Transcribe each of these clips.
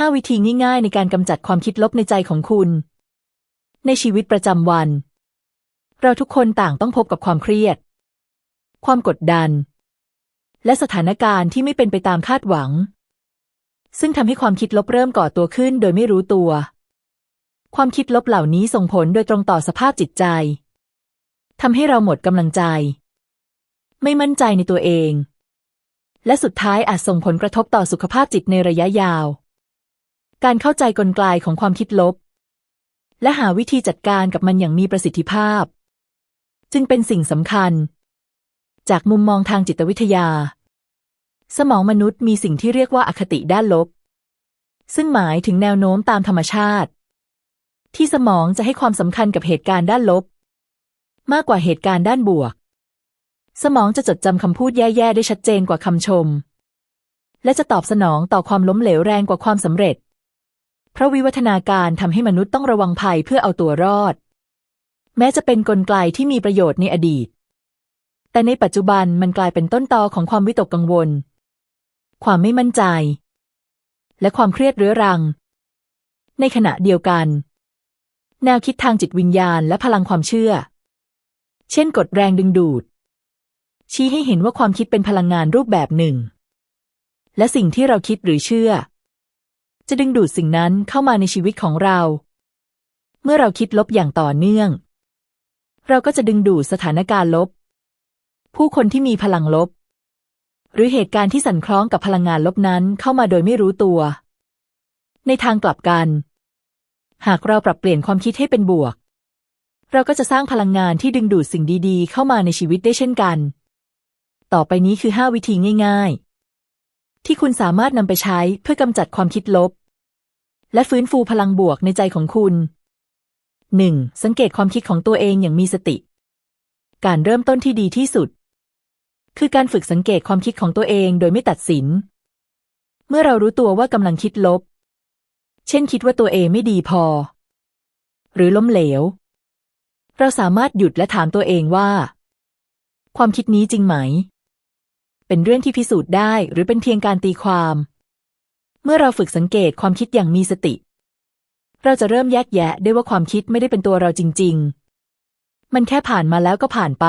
5 วิธีง่ายๆ ในการกำจัดความคิดลบในใจของคุณ ในชีวิตประจำวัน เราทุกคนต่างต้องพบกับความเครียด ความกดดัน และสถานการณ์ที่ไม่เป็นไปตามคาดหวัง ซึ่งทำให้ความคิดลบเริ่มก่อตัวขึ้นโดยไม่รู้ตัว ความคิดลบเหล่านี้ส่งผลโดยตรงต่อสภาพจิตใจทำให้เราหมดกำลังใจ ไม่มั่นใจในตัวเอง และสุดท้ายอาจส่งผลกระทบต่อสุขภาพจิตในระยะยาว การเข้าใจกลไกของความคิดลบ และหาวิธีจัดการกับมันอย่างมีประสิทธิภาพ จึงเป็นสิ่งสำคัญ จากมุมมองทางจิตวิทยา สมองมนุษย์มีสิ่งที่เรียกว่าอคติด้านลบ ซึ่งหมายถึงแนวโน้มตามธรรมชาติ ที่สมองจะให้ความสำคัญกับเหตุการณ์ด้านลบ มากกว่าเหตุการณ์ด้านบวก สมองจะจดจำคำพูดแย่ๆได้ชัดเจนกว่าคำชม และจะตอบสนองต่อความล้มเหลวแรงกว่าความสำเร็จ เพราะวิวัฒนาการทำให้มนุษย์ต้องระวังภัยเพื่อเอาตัวรอด แม้จะเป็นนกลไกที่มีประโยชน์ในอดีต แต่ในปัจจุบันมันกลายเป็นต้นตอของความวิตกกังวล ความไม่มั่นใจ และความเครียดเรื้อรัง ในขณะเดียวกัน แนวคิดทางจิตวิญญาณและพลังความเชื่อ เช่นกฎแรงดึงดูด ชี้ให้เห็นว่าความคิดเป็นพลังงานรูปแบบหนึ่งและสิ่งที่เราคิดหรือเชื่อ จะดึงดูดสิ่งนั้นเข้ามาในชีวิตของเรา เมื่อเราคิดลบอย่างต่อเนื่อง เราก็จะดึงดูดสถานการณ์ลบ ผู้คนที่มีพลังลบ หรือเหตุการณ์ที่สั่นคล้องกับพลังงานลบนั้นเข้ามาโดยไม่รู้ตัว ในทางกลับกัน หากเราปรับเปลี่ยนความคิดให้เป็นบวก เราก็จะสร้างพลังงานที่ดึงดูดสิ่งดี ๆ เข้ามาในชีวิตได้เช่นกัน ต่อไปนี้คือ 5 วิธีง่าย ๆ ที่คุณสามารถนำไปใช้เพื่อกำจัดความคิดลบ และฟื้นฟูพลังบวกในใจของคุณ 1. สังเกตความคิดของตัวเองอย่างมีสติ การเริ่มต้นที่ดีที่สุด คือการฝึกสังเกตความคิดของตัวเองโดยไม่ตัดสิน เมื่อเรารู้ตัวว่ากำลังคิดลบ เช่นคิดว่าตัวเองไม่ดีพอ หรือล้มเหลว เราสามารถหยุดและถามตัวเองว่า ความคิดนี้จริงไหม เป็นเรื่องที่พิสูจน์ได้หรือเป็นเพียงการตีความ เมื่อเราฝึกสังเกตความคิดอย่างมีสติ เราจะเริ่มแยกแยะได้ว่าความคิดไม่ได้เป็นตัวเราจริง ๆ มันแค่ผ่านมาแล้วก็ผ่านไป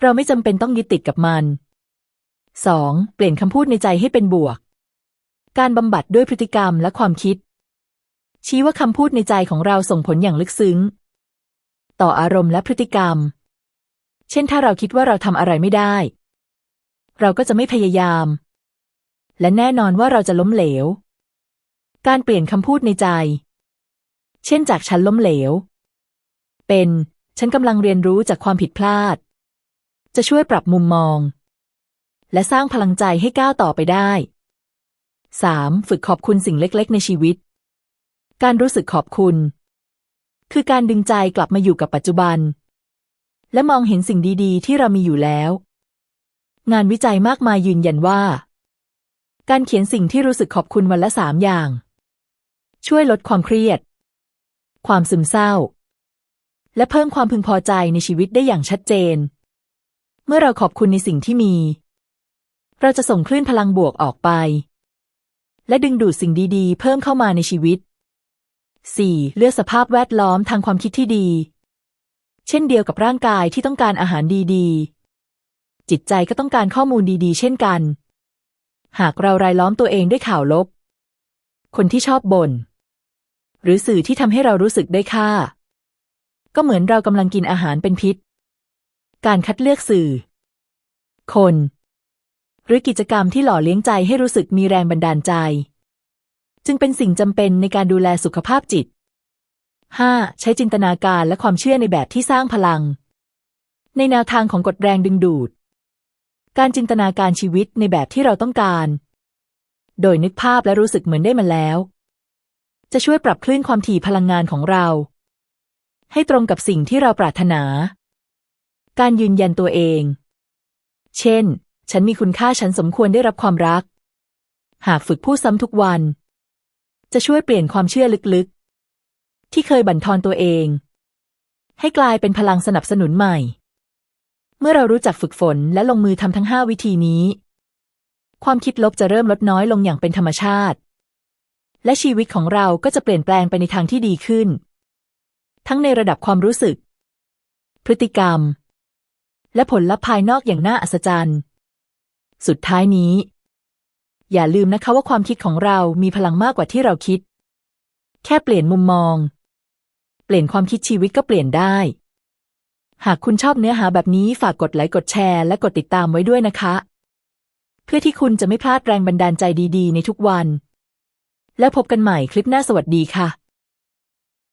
เราไม่จำเป็นต้องยึดติดกับมัน 2. เปลี่ยนคำพูดในใจให้เป็นบวก การบำบัดด้วยพฤติกรรมและความคิด ชี้ว่าคำพูดในใจของเราส่งผลอย่างลึกซึ้ง ต่ออารมณ์และพฤติกรรม เช่นถ้าเราคิดว่าเราทำอะไรไม่ได้ เราก็จะไม่พยายาม และแน่นอนว่าเราจะล้มเหลว การเปลี่ยนคำพูดในใจ เช่นจากฉันล้มเหลว เป็น ฉันกำลังเรียนรู้จากความผิดพลาด จะช่วยปรับมุมมอง และสร้างพลังใจให้ก้าวต่อไปได้ 3. ฝึกขอบคุณสิ่งเล็ก ๆ ในชีวิต การรู้สึกขอบคุณ คือการดึงใจกลับมาอยู่กับปัจจุบัน และมองเห็นสิ่งดี ๆ ที่เรามีอยู่แล้ว งานวิจัยมากมายยืนยันว่า การเขียนสิ่งที่รู้สึกขอบคุณวันละสามอย่าง ช่วยลดความเครียด ความซึมเศร้า และเพิ่มความพึงพอใจในชีวิตได้อย่างชัดเจน เมื่อเราขอบคุณในสิ่งที่มี เราจะส่งคลื่นพลังบวกออกไป และดึงดูดสิ่งดีๆ เพิ่มเข้ามาในชีวิต 4. เลือกสภาพแวดล้อมทางความคิดที่ดี เช่นเดียวกับร่างกายที่ต้องการอาหารดีๆ จิตใจก็ต้องการข้อมูลดีๆ เช่นกัน หากเรารายล้อมตัวเองด้วยข่าวลบ คนที่ชอบบ่นหรือสื่อที่ทำให้เรารู้สึกได้ค่า ก็เหมือนเรากำลังกินอาหารเป็นพิษ การคัดเลือกสื่อ คน หรือกิจกรรมที่หล่อเลี้ยงใจให้รู้สึกมีแรงบันดาลใจ จึงเป็นสิ่งจำเป็นในการดูแลสุขภาพจิต 5. ใช้จินตนาการและความเชื่อในแบบที่สร้างพลัง ในแนวทางของกฎแรงดึงดูด การจินตนาการชีวิตในแบบที่เราต้องการ โดยนึกภาพและรู้สึกเหมือนได้มาแล้ว จะช่วยปรับคลื่นความถี่พลังงานของเรา ให้ตรงกับสิ่งที่เราปรารถนา การยืนยันตัวเอง เช่น ฉันมีคุณค่าฉันสมควรได้รับความรัก หากฝึกพูดซ้ำทุกวัน จะช่วยเปลี่ยนความเชื่อลึกๆ ที่เคยบั่นทอนตัวเอง ให้กลายเป็นพลังสนับสนุนใหม่ เมื่อเรารู้จักฝึกฝนและลงมือทำทั้งห้าวิธีนี้ ความคิดลบจะเริ่มลดน้อยลงอย่างเป็นธรรมชาติ และชีวิตของเราก็จะเปลี่ยนแปลงไปในทางที่ดีขึ้น ทั้งในระดับความรู้สึก พฤติกรรม และผลลัพธ์ภายนอกอย่างน่าอัศจรรย์ สุดท้ายนี้ อย่าลืมนะคะว่าความคิดของเรามีพลังมากกว่าที่เราคิด แค่เปลี่ยนมุมมอง เปลี่ยนความคิดชีวิตก็เปลี่ยนได้ หากคุณชอบเนื้อหาแบบนี้ฝากกดไลค์กดแชร์และกดติดตามไว้ด้วยนะคะ เพื่อที่คุณจะไม่พลาดแรงบันดาลใจดีๆ ในทุกวัน แล้วพบกันใหม่คลิปหน้าสวัสดีค่ะ